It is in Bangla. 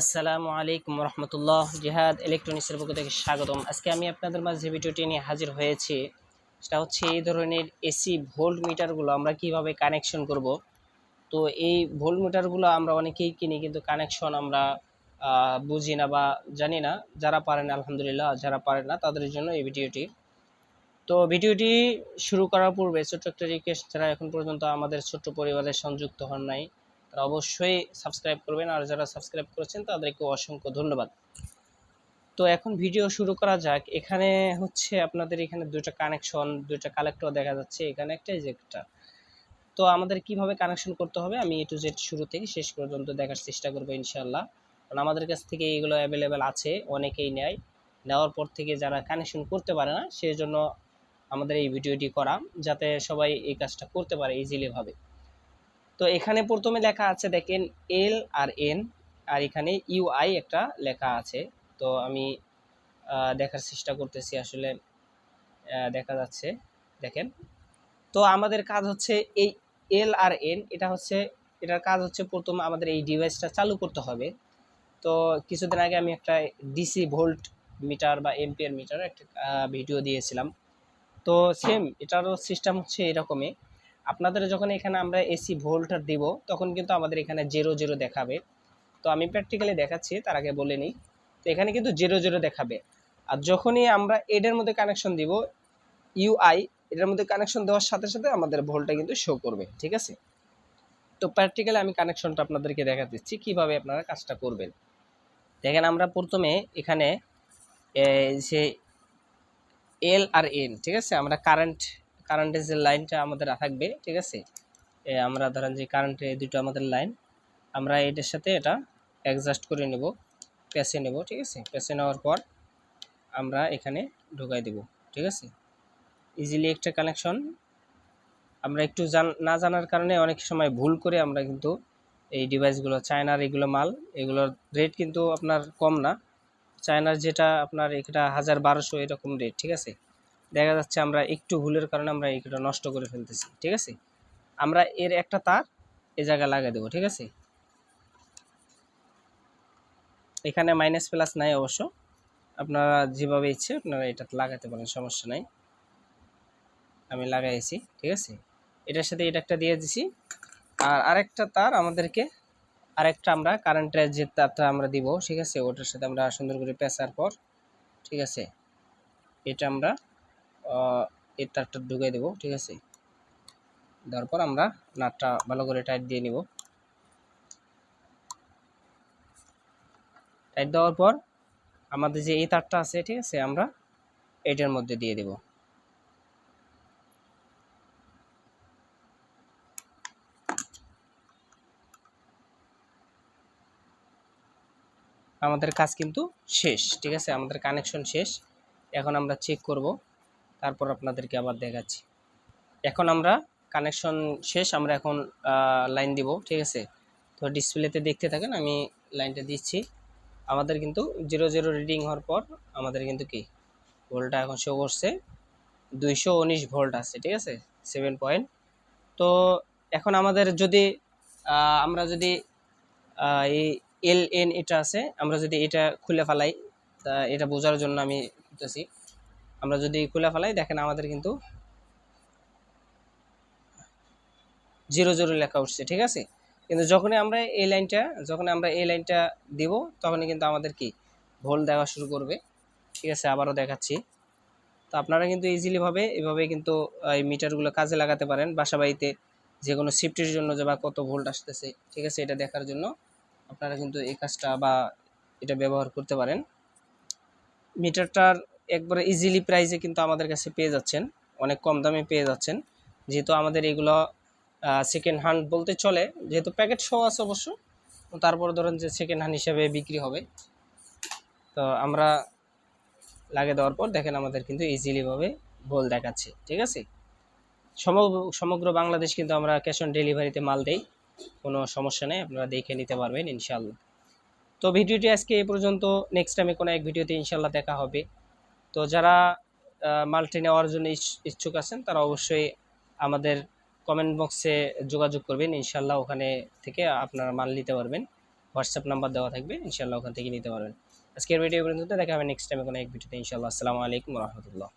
আসসালামু আলাইকুম রহমতুল্লাহ জিহাদ ইলেকট্রনিক্সের পক্ষ থেকে স্বাগতম। আজকে আমি আপনাদের মাঝে যে ভিডিওটি নিয়ে হাজির হয়েছি, সেটা হচ্ছে এই ধরনের এসি ভোল্ট মিটারগুলো আমরা কীভাবে কানেকশন করব। তো এই ভোল্ট মিটারগুলো আমরা অনেকেই কিনি, কিন্তু কানেকশন আমরা বুঝি না বা জানি না। যারা পারেন, আলহামদুলিল্লাহ, যারা পারেন না, তাদের জন্য এই ভিডিওটি। তো ভিডিওটি শুরু করার পূর্বে ছোট্ট একটা রিকোয়েস্ট যারা এখন পর্যন্ত আমাদের ছোট্ট পরিবারে সংযুক্ত হন নাই তারা অবশ্যই সাবস্ক্রাইব করবেন। আর যারা সাবস্ক্রাইব করেছেন, তাদেরকে অসংখ্য ধন্যবাদ। তো এখন ভিডিও শুরু করা যাক। এখানে হচ্ছে আপনাদের এখানে দুইটা কানেকশন দুইটা কালেক্টর দেখা যাচ্ছে। এখানে একটা একটা। তো আমাদের কীভাবে কানেকশন করতে হবে, আমি এ টু জেড শুরু থেকে শেষ পর্যন্ত দেখার চেষ্টা করব ইনশাল্লাহ কারণ আমাদের কাছ থেকে এগুলো অ্যাভেলেবেল আছে, অনেকেই নেয়। নেওয়ার পর থেকে যারা কানেকশন করতে পারে না সেই জন্য আমাদের এই ভিডিওটি করা, যাতে সবাই এই কাজটা করতে পারে ইজিলি ভাবে। তো এখানে প্রথমে লেখা আছে দেখেন এল আর এন আর এখানে ইউআই একটা লেখা আছে। তো আমি দেখার চেষ্টা করতেছি আসলে দেখা যাচ্ছে, দেখেন। তো আমাদের কাজ হচ্ছে এই এল আর এন এটা হচ্ছে, এটার কাজ হচ্ছে প্রথম আমাদের এই ডিভাইসটা চালু করতে হবে। তো কিছুদিন আগে আমি একটা ডিসি ভোল্ট মিটার বা এম্পিয়ার মিটার একটা ভিডিও দিয়েছিলাম। তো সেম এটারও সিস্টেম হচ্ছে এরকমই। আপনাদের যখন এখানে আমরা এসি ভোল্টার দিব, তখন কিন্তু আমাদের এখানে জিরো জিরো দেখাবে। তো আমি প্র্যাকটিক্যালি দেখাচ্ছি, তার আগে বলে নিই। তো এখানে কিন্তু জিরো জিরো দেখাবে। আর যখনই আমরা এডের মধ্যে কানেকশন দিব ইউআই এটার মধ্যে কানেকশন দেওয়ার সাথে সাথে আমাদের ভোল্টটা কিন্তু শো করবে, ঠিক আছে? তো প্র্যাকটিক্যালি আমি কানেকশনটা আপনাদেরকে দেখা দিচ্ছি, কীভাবে আপনারা কাজটা করবেন। দেখেন আমরা প্রথমে এখানে সে এল আর এন ঠিক আছে? আমরা কারেন্ট কারেন্টের যে লাইনটা আমাদের থাকবে, ঠিক আছে? আমরা ধরেন যে কারেন্টের দুটো আমাদের লাইন আমরা এটার সাথে এটা অ্যাডজাস্ট করে নেব পেসে নেব, ঠিক আছে? পেসে নেওয়ার পর আমরা এখানে ঢুকাই দেব, ঠিক আছে? ইজিলি একটা কানেকশন আমরা একটু জান, না জানার কারণে অনেক সময় ভুল করে আমরা কিন্তু এই ডিভাইসগুলো চায়নার এগুলো মাল, এগুলোর রেট কিন্তু আপনার কম না। চায়নার যেটা আপনার এটা হাজার বারোশো এরকম রেট ঠিক আছে? দেখা যাচ্ছে আমরা একটু ভুলের কারণে আমরা এটা নষ্ট করে ফেলতেছি, ঠিক আছে? আমরা এর একটা তার এ জায়গায় লাগিয়ে দেবো, ঠিক আছে? এখানে মাইনাস প্লাস নাই অবশ্য। আপনারা যেভাবে ইচ্ছে আপনারা এটা লাগাতে পারেন, সমস্যা নাই। আমি লাগাইছি, ঠিক আছে? এটার সাথে এটা একটা দিয়ে দিছি। আর আরেকটা তার আমাদেরকে, আরেকটা আমরা কারেন্টের যে তারটা আমরা দিব, ঠিক আছে? ওটার সাথে আমরা সুন্দর করে পেঁচার পর, ঠিক আছে? এটা আমরা এই তারটা ঢুকিয়ে দেবো, ঠিক আছে? দেওয়ার পর আমরা নাটটা ভালো করে টাইট দিয়ে নিব। টাইট দেওয়ার পর আমাদের যে এই তারটা আছে, ঠিক আছে, আমরা এটার মধ্যে দিয়ে দেব। আমাদের কাজ কিন্তু শেষ, ঠিক আছে? আমাদের কানেকশন শেষ। এখন আমরা চেক করব। তারপর আপনাদেরকে আবার দেখাচ্ছি। এখন আমরা কানেকশন শেষ, আমরা এখন লাইন দিব, ঠিক আছে? তো ডিসপ্লেতে দেখতে থাকেন, আমি লাইনটা দিচ্ছি। আমাদের কিন্তু জিরো জিরো রিডিং হওয়ার পর আমাদের কিন্তু কি? ভোল্টটা এখন শো করছে। দুইশো উনিশ ভোল্ট আছে, ঠিক আছে? সেভেন পয়েন্ট তো এখন আমাদের যদি আমরা যদি এই এল এন এটা আছে, আমরা যদি এটা খুলে ফেলাই, তা এটা বোঝার জন্য আমি করতেছি আমরা যদি খুলে ফেলাই, দেখেন আমাদের কিন্তু জিরো জিরো লেখা উঠছে, ঠিক আছে? কিন্তু যখনই আমরা এই লাইনটা যখন আমরা এই লাইনটা দিব, তখনই কিন্তু আমাদের কি? ভোল দেওয়া শুরু করবে। ঠিক আছে, আবারও দেখাচ্ছি। তো আপনারা কিন্তু ইজিলিভাবে এভাবে কিন্তু এই মিটারগুলো কাজে লাগাতে পারেন। বাসাবাড়িতে যে কোনো শিফটের জন্য যে বা কত ভোল্ট আসতেছে, ঠিক আছে? এটা দেখার জন্য আপনারা কিন্তু এই কাজটা বা এটা ব্যবহার করতে পারেন। মিটারটার একবারে ইজিলি প্রাইসে কিন্তু আমাদের কাছে পেয়ে যাচ্ছেন। অনেক কম দামে পেয়ে যাচ্ছেন। যেহেতু আমাদের এগুলো সেকেন্ড হ্যান্ড বলতে চলে, যেহেতু প্যাকেট সহ আছে অবশ্য তারপর ধরেন যে সেকেন্ড হ্যান্ড হিসাবে বিক্রি হবে। তো আমরা লাগিয়ে দেওয়ার পর দেখেন আমাদের কিন্তু ইজিলিভাবে ভোল দেখাচ্ছে, ঠিক আছে? সমগ্র সমগ্র বাংলাদেশ কিন্তু আমরা ক্যাশ অন ডেলিভারিতে মাল দেই, কোনো সমস্যা নেই, আপনারা দেখে নিতে পারবেন ইনশাল্লাহ তো ভিডিওটি আজকে এই পর্যন্ত নেক্সট টাইমে কোনো এক ভিডিওতে ইনশাল্লাহ দেখা হবে। তো যারা মাল্টি নেওয়ার জন্য ইচ্ছ- ইচ্ছুক আছেন, তারা অবশ্যই আমাদের কমেন্ট বক্সে যোগাযোগ করবেন। ইনশাল্লাহ ওখানে থেকে আপনারা মাল নিতে পারবেন। হোয়াটসঅ্যাপ নাম্বার দেওয়া থাকবে ইনশাল্লাহ ওখান থেকে নিতে পারবেন। আজকের ভিডিও পর্যন্ত দেখা হবে নেক্সট টাইমে কোনো এক ভিডিওতে ইনশাল্লাহ আসসালামু আলাইকুম রহমতুল্লাহ।